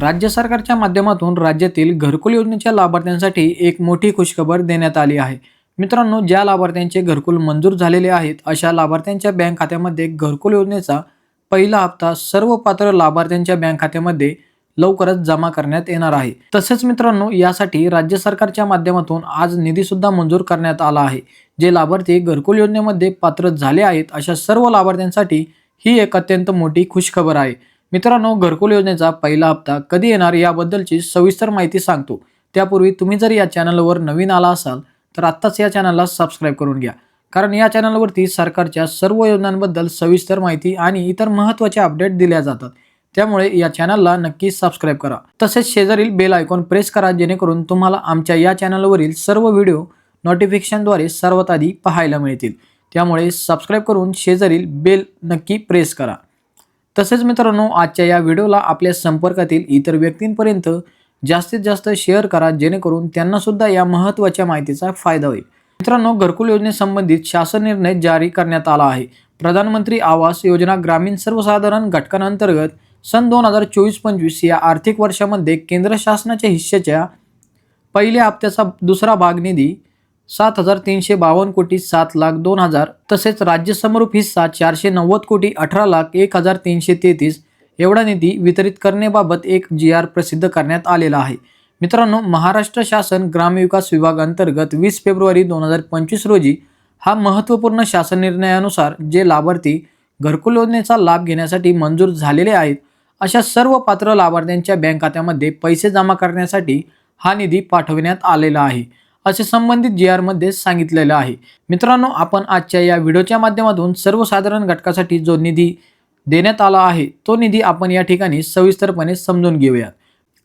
राज्य सरकारच्या माध्यमातून राज्यातील घरकुल योजनेच्या लाभार्थ्यांसाठी एक मोठी खुशखबर देण्यात आली आहे. मित्रांनो ज्या लाभार्थ्यांचे घरकुल मंजूर झालेले आहेत अशा लाभार्थ्यांच्या बँक खात्यामध्ये घरकुल योजनेचा पहिला हप्ता सर्व पात्र लाभार्थ्यांच्या बँक खात्यामध्ये लवकरच जमा करण्यात येणार आहे. तसेच मित्रांनो यासाठी राज्य सरकारच्या माध्यमातून आज निधीसुद्धा मंजूर करण्यात आला आहे. जे लाभार्थी घरकुल योजनेमध्ये पात्र झाले आहेत अशा सर्व लाभार्थ्यांसाठी ही एक अत्यंत मोठी खुशखबर आहे. मित्रांनो घरकुल योजनेचा पहिला हप्ता कधी येणार याबद्दलची सविस्तर माहिती सांगतो. त्यापूर्वी तुम्ही जर या चॅनलवर नवीन आला असाल तर आत्ताच या चॅनलला सबस्क्राईब करून घ्या. कारण या चॅनलवरती सरकारच्या सर्व योजनांबद्दल सविस्तर माहिती आणि इतर महत्त्वाचे अपडेट दिल्या जातात. त्यामुळे या चॅनलला नक्की सबस्क्राईब करा. तसेच शेजारील बेल आयकॉन प्रेस करा जेणेकरून तुम्हाला आमच्या या चॅनलवरील सर्व व्हिडिओ नोटिफिकेशनद्वारे सर्वात आधी पाहायला मिळतील. त्यामुळे सबस्क्राईब करून शेजारील बेल नक्की प्रेस करा. तसेच मित्रांनो आजच्या या व्हिडिओला आपल्या संपर्कातील इतर व्यक्तींपर्यंत जास्तीत जास्त शेअर करा जेणेकरून त्यांना सुद्धा या महत्त्वाच्या माहितीचा फायदा होईल. मित्रांनो घरकुल योजनेसंबंधित शासन निर्णय जारी करण्यात आला आहे. प्रधानमंत्री आवास योजना ग्रामीण सर्वसाधारण घटकांअंतर्गत सन दोन हजार चोवीस पंचवीस या आर्थिक वर्षामध्ये केंद्र शासनाच्या हिश्श्याच्या पहिल्या हप्त्याचा दुसरा भाग निधी सात हजार तीनशे बावन्न कोटी सात लाख दोन हजार. तसेच राज्य समरूप हिस्सा चारशे नव्वद कोटी अठरा लाख एक हजार तीनशे तेहतीस. एवढा निधी वितरित करण्याबाबत एक जी आर प्रसिद्ध करण्यात आलेला आहे. मित्रांनो महाराष्ट्र शासन ग्रामविकास विभाग अंतर्गत वीस फेब्रुवारी दोन हजार पंचवीस रोजी हा महत्त्वपूर्ण शासन निर्णयानुसार जे लाभार्थी घरकुल योजनेचा लाभ घेण्यासाठी मंजूर झालेले आहेत अशा सर्व पात्र लाभार्थ्यांच्या बँक खात्यामध्ये पैसे जमा करण्यासाठी हा निधी पाठविण्यात आलेला आहे. असे संबंधित जी आरमध्ये सांगितलेलं आहे. मित्रांनो आपण आजच्या या व्हिडिओच्या माध्यमातून सर्वसाधारण घटकासाठी जो निधी देण्यात आला आहे तो निधी आपण या ठिकाणी सविस्तरपणे समजून घेऊयात.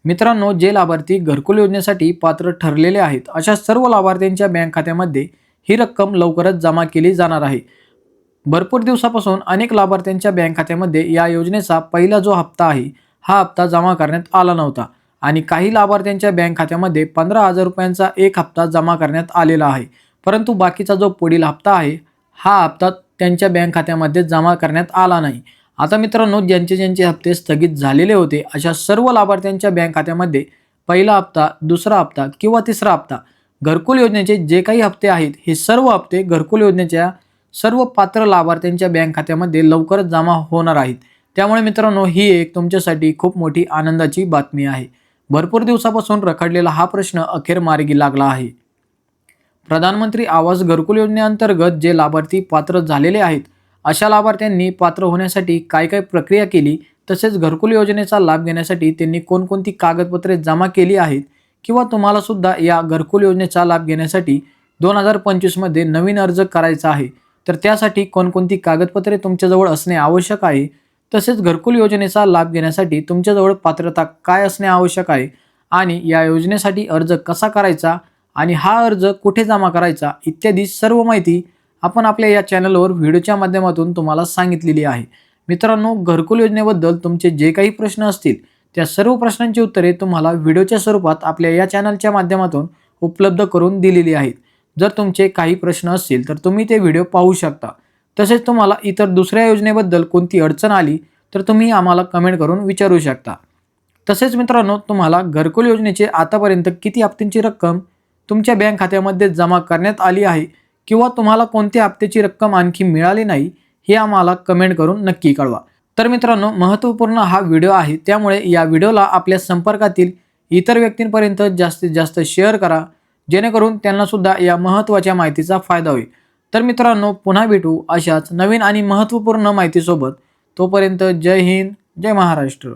मित्रांनो जे लाभार्थी घरकुल योजनेसाठी पात्र ठरलेले आहेत अशा सर्व लाभार्थ्यांच्या बँक खात्यामध्ये ही रक्कम लवकरच जमा केली जाणार आहे. भरपूर दिवसापासून अनेक लाभार्थ्यांच्या बँक खात्यामध्ये या योजनेचा पहिला जो हप्ता आहे हा हप्ता जमा करण्यात आला नव्हता. आणि काही लाभार्थ्यांच्या बँक खात्यामध्ये पंधरा हजार रुपयांचा एक हप्ता जमा करण्यात आलेला आहे. परंतु बाकीचा जो पुढील हप्ता आहे हा हप्ता त्यांच्या बँक खात्यामध्ये जमा करण्यात आला नाही. आता मित्रांनो ज्यांचे ज्यांचे हप्ते स्थगित झालेले होते अशा सर्व लाभार्थ्यांच्या बँक खात्यामध्ये पहिला हप्ता दुसरा हप्ता किंवा तिसरा हप्ता घरकुल योजनेचे जे काही हप्ते आहेत हे सर्व हप्ते घरकुल योजनेच्या सर्व पात्र लाभार्थ्यांच्या बँक खात्यामध्ये लवकरच जमा होणार आहेत. त्यामुळे मित्रांनो ही एक तुमच्यासाठी खूप मोठी आनंदाची बातमी आहे. भरपूर दिवसापासून रखडलेला हा प्रश्न अखेर मार्गी लागला आहे. प्रधानमंत्री आवास घरकुल योजनेअंतर्गत जे लाभार्थी पात्र झालेले आहेत अशा लाभार्थ्यांनी पात्र होण्यासाठी काय काय प्रक्रिया केली तसेच घरकुल योजनेचा लाभ घेण्यासाठी त्यांनी कोणकोणती कागदपत्रे जमा केली आहेत किंवा तुम्हाला सुद्धा या घरकुल योजनेचा लाभ घेण्यासाठी दोन हजार पंचवीसमध्ये नवीन अर्ज करायचा आहे तर त्यासाठी कोणकोणती कागदपत्रे तुमच्याजवळ असणे आवश्यक आहे तसेच घरकुल योजनेचा लाभ घेण्यासाठी तुमच्याजवळ पात्रता काय असणे आवश्यक आहे आणि या योजनेसाठी अर्ज कसा करायचा आणि हा अर्ज कुठे जमा करायचा इत्यादी सर्व माहिती आपण आपल्या या चॅनलवर व्हिडिओच्या माध्यमातून तुम्हाला सांगितलेली आहे. मित्रांनो घरकुल योजनेबद्दल तुमचे जे काही प्रश्न असतील त्या सर्व प्रश्नांची उत्तरे तुम्हाला व्हिडिओच्या स्वरूपात आपल्या या चॅनलच्या माध्यमातून उपलब्ध करून दिलेली आहेत. जर तुमचे काही प्रश्न असतील तर तुम्ही ते व्हिडिओ पाहू शकता. तसेच तुम्हाला इतर दुसऱ्या योजनेबद्दल कोणती अडचण आली तर तुम्ही आम्हाला कमेंट करून विचारू शकता. तसेच मित्रांनो तुम्हाला घरकुल योजनेचे आतापर्यंत किती हप्त्यांची रक्कम तुमच्या बँक खात्यामध्ये जमा करण्यात आली आहे किंवा तुम्हाला कोणत्या हप्त्याची रक्कम आणखी मिळाली नाही हे आम्हाला कमेंट करून नक्की कळवा. तर मित्रांनो महत्त्वपूर्ण हा व्हिडिओ आहे त्यामुळे या व्हिडिओला आपल्या संपर्कातील इतर व्यक्तींपर्यंत जास्तीत जास्त शेअर करा जेणेकरून त्यांनासुद्धा या महत्त्वाच्या माहितीचा फायदा होईल. तर मित्रांनो पुन्हा भेटू अशाच नवीन आणि महत्त्वपूर्ण माहितीसोबत. तोपर्यंत जय हिंद जय महाराष्ट्र.